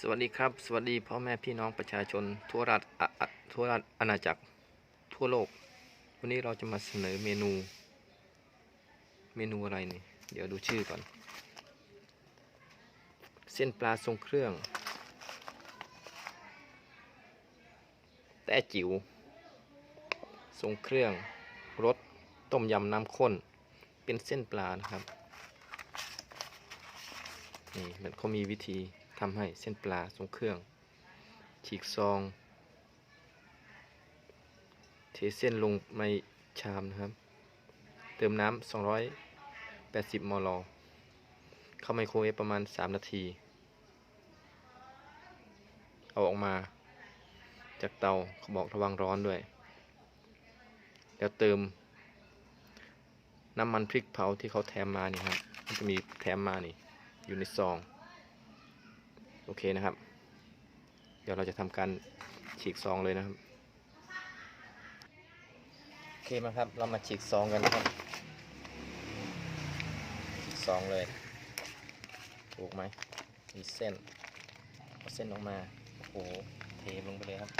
สวัสดีครับ สวัสดีพ่อแม่พี่น้องประชาชน ทั่วรัฐอะอะทั่วรัฐอาณาจักรทั่วโลก วันนี้เราจะมาเสนอเมนู เมนูอะไรนี่ เดี๋ยวดูชื่อก่อน เส้นปลาทรงเครื่อง แต่จิ๋วทรงเครื่องรสต้มยำน้ำข้น เป็นเส้นปลานะครับ นี่มันเขามีวิธี ทำให้เส้นปลาทรงเครื่อง ฉีกซอง เทเส้นลงในชามนะครับ เติมน้ำ280 มล เข้าไมโครเวฟประมาณ 3 นาที เอาออกมา จากเตาเขาบอกระวังร้อนด้วย แล้วเติม น้ำมันพริกเผาที่เขาแถมมานี่ครับมันจะมีแถมมานี่ อยู่ในซอง โอเคนะครับ เดี๋ยวเราจะทำการฉีกซองเลยนะครับโอเคมาครับ เรามาฉีกซองกันนะครับฉีกซองเลยถูกไหมมีเส้นเอาเส้นออกมาโอ้โหเทลงไปเลยครับ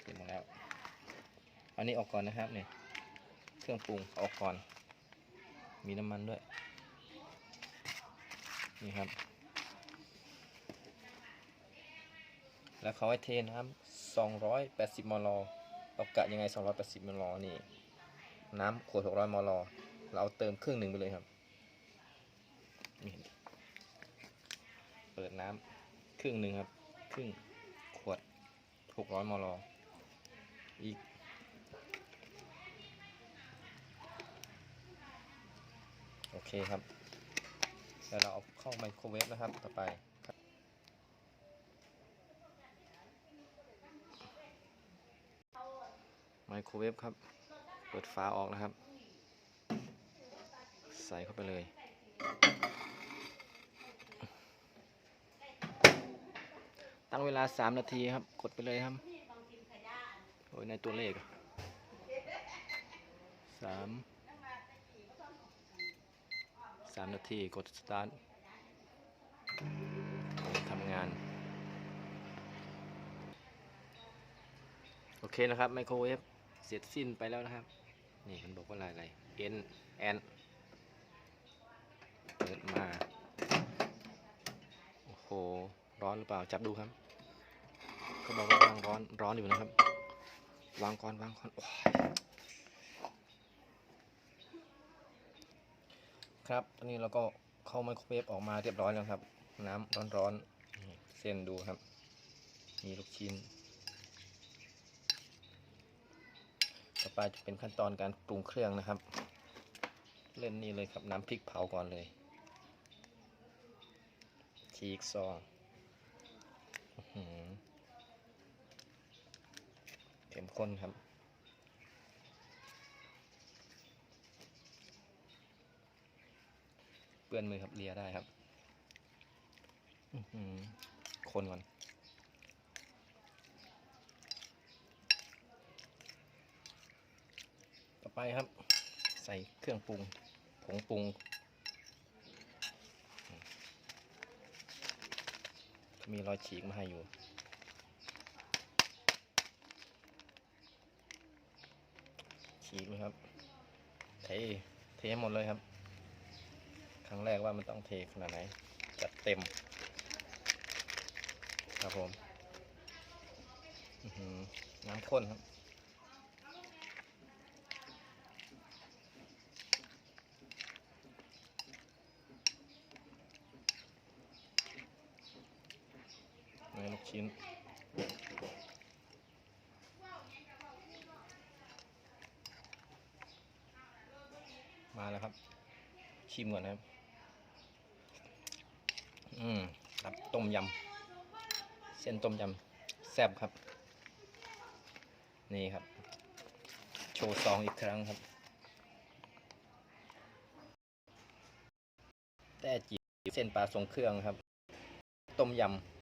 เทหมดแล้วอานี้ออกก่อนนะครับเนี่ยเครื่องปรุงอออกก่อน มีน้ำมันด้วย นี่ครับ แล้วเขาให้เทน้ำ280 มลเรากะยังไง 280 มลนี่ น้ำขวด 600 มลเราเติมครึ่งหนึ่งไปเลยครับ นี่เปิดน้ำครึ่งหนึ่งครับ ครึ่งขวด 600 มลอีกโอเคครับ แล้วเราเอาเข้าไมโครเวฟนะครับต่อไปไมโครเวฟครับ เปิดฝาออกนะครับ ใส่เข้าไปเลย ตั้งเวลา 3 นาทีครับ กดไปเลยครับ โอ้ยในตัวเลขสามามนาทีกดสตาร์ททำงาน โอเคนะครับไมโครเวฟเสร็จสิ้นไปแล้วนะครับ นี่มันบอกว่าอะไรอะไร N N เปิดมา โอ้โห ร้อนหรือเปล่า จับดูครับ เขาบอกว่าวางร้อน ร้อนอยู่นะครับ วางก่อน วางก่อนโอ้ย ครับตอนนี้เราก็เข้าไมโครเวฟออกมาเรียบร้อยแล้วครับ น้ำร้อนๆนเส้นดูครับ มีลูกชิ้น ต่อไปจะเป็นขั้นตอนการปรุงเครื่องนะครับ เล่นนี่เลยครับน้ำพริกเผาก่อนเลยฉีกซองเข้มข้นครับ เปื้อนมือครับเลียได้ครับคนก่อนต่อไปครับ ใส่เครื่องปรุง ผงปรุงมีรอยฉีกมาให้อยู่ฉีกเลยครับ เท เทหมดเลยครับ ครั้งแรกว่ามันต้องเทขนาดไหน จัดเต็ม ครับผมน้ำข้นครับเนื้อลูกชิ้นมาแล้วครับ ชิมก่อนนะครับ อืมครับต้มยำ เส้นต้มยำ แซ่บครับ นี่ครับ โชว์ซองอีกครั้งครับ แต่จีเส้นปลาทรงเครื่องครับ ต้มยำ